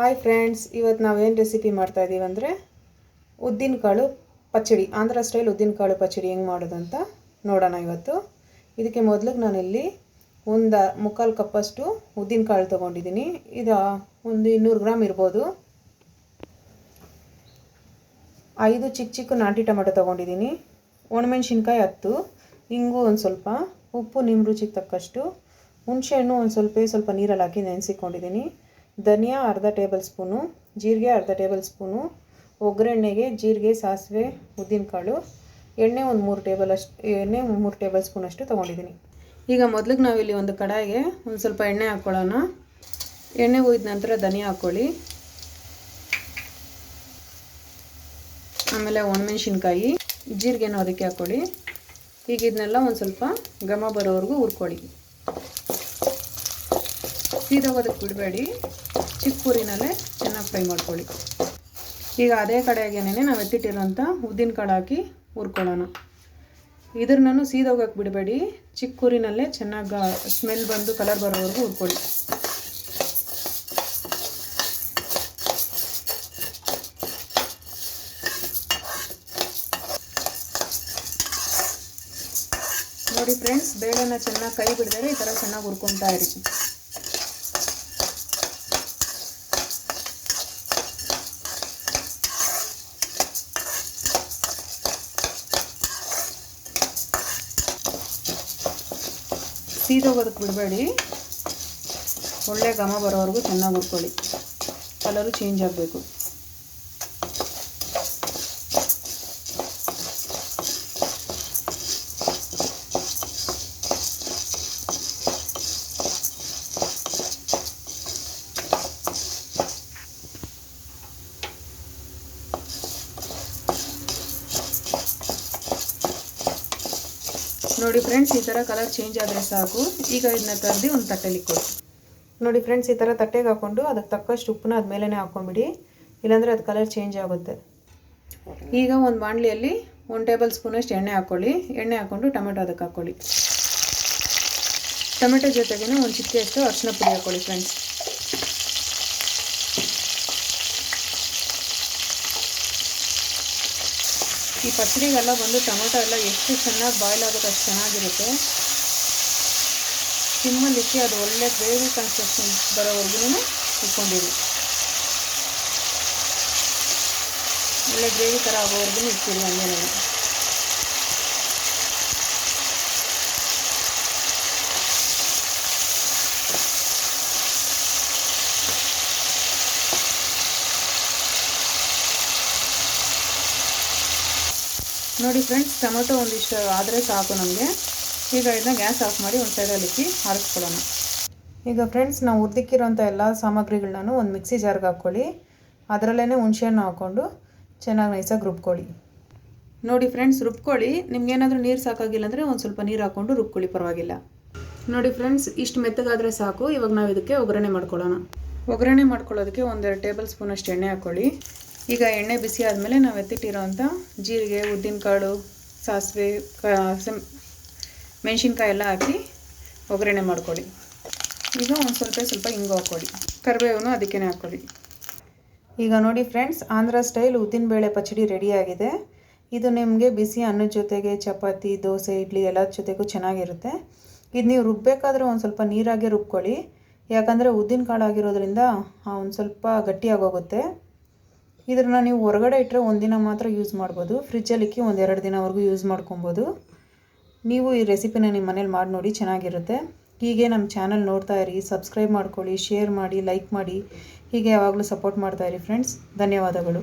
Hi friends ಇವತ್ತು ನಾವೇನು recipe ಮಾಡ್ತಾ ಇದ್ದೀವಿ ಅಂದರೆ ಉದ್ದಿನಕಾಳು ಪಚ್ಚಡಿ, ಆಂಧ್ರ ಸ್ಟೈಲ್ ಉದ್ದಿನಕಾಳು ಪಚ್ಚಡಿ ಹೆಂಗೆ ಮಾಡೋದು ಅಂತ ನೋಡೋಣ ಇವತ್ತು. ಇದಕ್ಕೆ ಮೊದಲಿಗೆ ನಾನಿಲ್ಲಿ ಒಂದು ಮುಕ್ಕಾಲು ಕಪ್ಪಷ್ಟು ಉದ್ದಿನಕಾಳು ತೊಗೊಂಡಿದ್ದೀನಿ ಇದು ಒಂದು ಇನ್ನೂರು ಗ್ರಾಮ್ ಇರ್ಬೋದು. ಐದು ಚಿಕ್ಕ ಚಿಕ್ಕ ನಾಟಿ ಟೊಮೆಟೊ ತೊಗೊಂಡಿದ್ದೀನಿ ಒಣಮೆಣ್ಸಿನ್ಕಾಯಿ ಹತ್ತು ಹಿಂಗು ಒಂದು ಸ್ವಲ್ಪ, ಉಪ್ಪು ನಿಮ್ಮ ರುಚಿಗೆ ತಕ್ಕಷ್ಟು ಹುಣಸೆಹಣ್ಣು ಒಂದು ಸ್ವಲ್ಪ ಸ್ವಲ್ಪ ನೀರಲ್ಲಿ ಹಾಕಿ ನೆನೆಸಿಕೊಂಡಿದ್ದೀನಿ ಧನಿಯಾ ಅರ್ಧ ಟೇಬಲ್ ಸ್ಪೂನು, ಜೀರಿಗೆ ಅರ್ಧ ಟೇಬಲ್ ಸ್ಪೂನು, ಒಗ್ಗರಣೆಗೆ ಜೀರಿಗೆ, ಸಾಸಿವೆ, ಉದ್ದಿನಕಾಳು, ಎಣ್ಣೆ ಒಂದು ಮೂರು ಟೇಬಲ್ ಅಷ್ಟು, ಎಣ್ಣೆ ಮೂರು ಟೇಬಲ್ ಸ್ಪೂನ್ ಅಷ್ಟು ತೊಗೊಂಡಿದ್ದೀನಿ. ಈಗ ಮೊದಲಿಗೆ ನಾವಿಲ್ಲಿ ಒಂದು ಕಡಾಯಿಗೆ ಒಂದು ಸ್ವಲ್ಪ ಎಣ್ಣೆ ಹಾಕ್ಕೊಳ್ಳೋಣ ಎಣ್ಣೆ ಹೋಯ್ದ ನಂತರ ಧನಿಯಾ ಹಾಕ್ಕೊಳ್ಳಿ ಆಮೇಲೆ ಒಣಮೆಣ್ಸಿನ್ಕಾಯಿ, ಜೀರಿಗೆನೂ ಅದಕ್ಕೆ ಹಾಕ್ಕೊಳ್ಳಿ ಈಗ ಇದನ್ನೆಲ್ಲ ಒಂದು ಸ್ವಲ್ಪ ಘಮ ಬರೋವರೆಗೂ ಹುರ್ಕೊಳ್ಳಿ. ಸೀದೋಗೋದಕ್ಕೆ ಬಿಡಬೇಡಿ. ಚಿಕ್ಕ ಪೂರಿನಲ್ಲೇ ಚೆನ್ನಾಗಿ ಫ್ರೈ ಮಾಡ್ಕೊಳ್ಳಿ. ಈಗ ಅದೇ ಕಡೆಗೇನೆ ನಾವು ಎತ್ತಿಟ್ಟಿರೋಂಥ ಉದ್ದಿನ ಕಾಳು ಹಾಕಿ ಹುರ್ಕೊಳ್ಳೋಣ. ಇದ್ರನ್ನೂ ಸೀದೋಗಕ್ಕೆ ಬಿಡಬೇಡಿ. ಚಿಕ್ಕ ಊರಿನಲ್ಲೇ ಚೆನ್ನಾಗಿ ಸ್ಮೆಲ್ ಬಂದು ಕಲರ್ ಬರೋವರೆಗೂ ಹುರ್ಕೊಳ್ಳಿ. ನೋಡಿ ಫ್ರೆಂಡ್ಸ್, ಬೇಳೆನ ಚೆನ್ನಾಗಿ ಕೈ ಬಿಡಿದರೆ ಈ ಥರ ಚೆನ್ನಾಗಿ ಹುರ್ಕೊತಾ ಇರಿ. ಸೀದೋಗೋದಕ್ಕೆ ಬಿಡಬೇಡಿ. ಒಳ್ಳೆ ಘಮ ಬರೋವರೆಗೂ ಚೆನ್ನಾಗಿ ಹುರ್ಕೊಳ್ಳಿ ಕಲರು ಚೇಂಜ್ ಆಗಬೇಕು. ನೋಡಿ ಫ್ರೆಂಡ್ಸ್, ಈ ಥರ ಕಲರ್ ಚೇಂಜ್ ಆದರೆ ಸಾಕು. ಈಗ ಇದನ್ನ ಕರೆದು ಒಂದು ತಟ್ಟೆಲಿ ಕೊಡಿ ನೋಡಿ ಫ್ರೆಂಡ್ಸ್, ಈ ಥರ ತಟ್ಟೆಗೆ ಹಾಕ್ಕೊಂಡು ಅದಕ್ಕೆ ತಕ್ಕಷ್ಟು ಉಪ್ಪನ್ನ ಅದು ಮೇಲೇ ಹಾಕ್ಕೊಂಬಿಡಿ ಇಲ್ಲಾಂದರೆ ಅದು ಕಲರ್ ಚೇಂಜ್ ಆಗುತ್ತೆ. ಈಗ ಒಂದು ಬಾಣಲಿಯಲ್ಲಿ ಒಂದು ಟೇಬಲ್ ಸ್ಪೂನಷ್ಟು ಎಣ್ಣೆ ಹಾಕ್ಕೊಳ್ಳಿ ಎಣ್ಣೆ ಹಾಕ್ಕೊಂಡು ಟೊಮೆಟೊ ಅದಕ್ಕೆ ಹಾಕ್ಕೊಳ್ಳಿ ಟೊಮೆಟೊ ಜೊತೆಗೇ ಒಂದು ಚಿಕ್ಕಿಯಷ್ಟು ಅರಿಶಿನ ಪುಡಿ ಹಾಕ್ಕೊಳ್ಳಿ ಫ್ರೆಂಡ್ಸ್. ಈ ಪಚ್ಚಡಿಗೆಲ್ಲ ಬಂದು ಟೊಮೆಟೊ ಎಲ್ಲ ಎಷ್ಟು ಚೆನ್ನಾಗಿ ಬಾಯ್ಲ್ ಆಗುತ್ತೆ ಅಷ್ಟು ಚೆನ್ನಾಗಿರುತ್ತೆ. ಸಿಮ್ಮಲ್ಲಿಕ್ಕಿ ಅದು ಒಳ್ಳೆ ಗ್ರೇವಿ ಕನ್ಸಿಸ್ಟೆನ್ಸ್ ಬರೋವರೆಗೂ ಇಟ್ಕೊಂಡಿರಿ. ಒಳ್ಳೆ ಗ್ರೇವಿ ಥರ ಆಗೋವರೆಗೂ ಇಟ್ಟಿರಿ ಹಂಗೇನೆ ನೋಡಿ ಫ್ರೆಂಡ್ಸ್, ಟೊಮೆಟೊ ಒಂದಿಷ್ಟು ಆದರೆ ಸಾಕು ನಮಗೆ. ಈಗ ಇದನ್ನ ಗ್ಯಾಸ್ ಆಫ್ ಮಾಡಿ ಒಂದು ಸೈಡಲ್ಲಿ ಇಕ್ಕಿ ಆರಿಸ್ಕೊಳ್ಳೋಣ. ಈಗ ಫ್ರೆಂಡ್ಸ್, ನಾವು ಉರ್ದಿಕ್ಕಿರೋಂಥ ಎಲ್ಲ ಸಾಮಗ್ರಿಗಳನ್ನೂ ಒಂದು ಮಿಕ್ಸಿ ಜಾರ್ಗೆ ಹಾಕ್ಕೊಳ್ಳಿ. ಅದರಲ್ಲೇ ಹುಣಸೆಹಣ್ಣು ಹಾಕ್ಕೊಂಡು ಚೆನ್ನಾಗಿ ನೈಸಾಗಿ ರುಬ್ಕೊಳ್ಳಿ. ನೋಡಿ ಫ್ರೆಂಡ್ಸ್, ರುಬ್ಕೊಳ್ಳಿ. ನಿಮ್ಗೇನಾದರೂ ನೀರು ಸಾಕಾಗಿಲ್ಲ ಅಂದರೆ ಒಂದು ಸ್ವಲ್ಪ ನೀರು ಹಾಕ್ಕೊಂಡು ರುಬ್ಕೊಳ್ಳಿ, ಪರವಾಗಿಲ್ಲ. ನೋಡಿ ಫ್ರೆಂಡ್ಸ್, ಇಷ್ಟು ಮೆತ್ತಗಾದರೆ ಸಾಕು. ಇವಾಗ ನಾವು ಇದಕ್ಕೆ ಒಗ್ಗರಣೆ ಮಾಡ್ಕೊಳ್ಳೋಣ. ಒಗ್ಗರಣೆ ಮಾಡ್ಕೊಳ್ಳೋದಕ್ಕೆ ಒಂದೆರಡು ಟೇಬಲ್ ಸ್ಪೂನಷ್ಟು ಎಣ್ಣೆ ಹಾಕ್ಕೊಳ್ಳಿ. ಈಗ ಎಣ್ಣೆ ಬಿಸಿ ಆದಮೇಲೆ ನಾವು ಎತ್ತಿಟ್ಟಿರೋವಂಥ ಜೀರಿಗೆ, ಉದ್ದಿನಕಾಳು, ಸಾಸಿವೆ ಮೆಣಸಿನ್ಕಾಯಿ ಎಲ್ಲ ಹಾಕಿ ಒಗ್ಗರಣೆ ಮಾಡ್ಕೊಳ್ಳಿ. ಈಗ ಒಂದು ಸ್ವಲ್ಪ ಸ್ವಲ್ಪ ಹಿಂಗು ಹಾಕ್ಕೊಳ್ಳಿ ಕರಿಬೇವನು ಅದಕ್ಕೇ ಹಾಕ್ಕೊಳ್ಳಿ ಈಗ ನೋಡಿ ಫ್ರೆಂಡ್ಸ್, ಆಂಧ್ರ ಸ್ಟೈಲ್ ಉದ್ದಿನಬೇಳೆ ಪಚಡಿ ರೆಡಿಯಾಗಿದೆ ಇದು ನಿಮಗೆ ಬಿಸಿ ಅನ್ನದ ಜೊತೆಗೆ ಚಪಾತಿ, ದೋಸೆ, ಇಡ್ಲಿ ಎಲ್ಲ ಜೊತೆಗೂ ಚೆನ್ನಾಗಿರುತ್ತೆ. ಇದು ನೀವು ರುಬ್ಬಬೇಕಾದ್ರೆ ಒಂದು ಸ್ವಲ್ಪ ನೀರಾಗೆ ರುಬ್ಕೊಳ್ಳಿ. ಯಾಕಂದರೆ ಉದ್ದಿನ ಕಾಳು ಆಗಿರೋದ್ರಿಂದ ಒಂದು ಸ್ವಲ್ಪ ಗಟ್ಟಿಯಾಗೋಗುತ್ತೆ ಇದನ್ನು ನೀವು ಹೊರಗಡೆ ಇಟ್ಟರೆ ಒಂದಿನ ಮಾತ್ರ ಯೂಸ್ ಮಾಡ್ಬೋದು. ಫ್ರಿಜ್ಜಲ್ಲಿ ಇಕ್ಕಿ ಒಂದೆರಡು ದಿನವರೆಗೂ ಯೂಸ್ ಮಾಡ್ಕೊಬೋದು. ನೀವು ಈ ರೆಸಿಪಿನ ನಿಮ್ಮ ಮನೇಲಿ ಮಾಡಿ ನೋಡಿ ಚೆನ್ನಾಗಿರುತ್ತೆ. ಹೀಗೆ ನಮ್ಮ ಚಾನಲ್ ನೋಡ್ತಾ ಇರಿ ಸಬ್ಸ್ಕ್ರೈಬ್ ಮಾಡ್ಕೊಳ್ಳಿ ಶೇರ್ ಮಾಡಿ ಲೈಕ್ ಮಾಡಿ. ಹೀಗೆ ಯಾವಾಗಲೂ ಸಪೋರ್ಟ್ ಮಾಡ್ತಾ ಇರಿ ಫ್ರೆಂಡ್ಸ್ ಧನ್ಯವಾದಗಳು.